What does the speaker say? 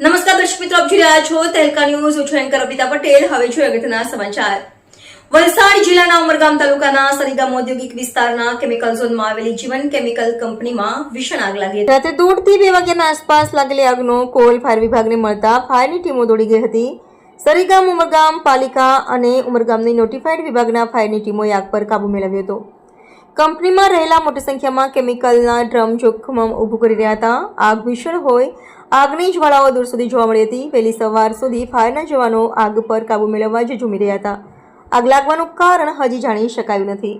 નમસ્કાર દર્શક મિત્રો, આપ જોઈ રહ્યા છો તહેલકા ન્યૂઝ. હું છું એન્કર અપિતા પટેલ. હવે જોઈએ અગત્યના સમાચાર. વલસાડ જિલ્લાના ઉમરગામ તાલુકાના સરીગામ ઔદ્યોગિક વિસ્તારના કેમિકલ ઝોનમાં આવેલી જીવન કેમિકલ કંપનીમાં ભીષણ આગ લાગી રાતે દોઢથી બે વાગ્યાના આસપાસ લાગેલી આગનો કોલ ફાયર વિભાગને મળતા ફાયરની ટીમો દોડી ગઈ હતી. સરીગામ, ઉમરગામ પાલિકા અને ઉમરગામની નોટિફાઈડ વિભાગના ફાયરની ટીમોએ આગ પર કાબુ મેળવ્યો હતો. કંપનીમાં રહેલા મોટી સંખ્યામાં કેમિકલના ડ્રમ જોખમ ઊભું કરી રહ્યા હતા. આગ ભીષણ હોય, આગની જ્વાળાઓ દૂર સુધી જોવા મળી હતી. વહેલી સવાર સુધી ફાયરના જવાનો આગ પર કાબૂ મેળવવા જ ઝૂમી રહ્યા હતા. આગ લાગવાનું કારણ હજી જાણી શકાયું નથી.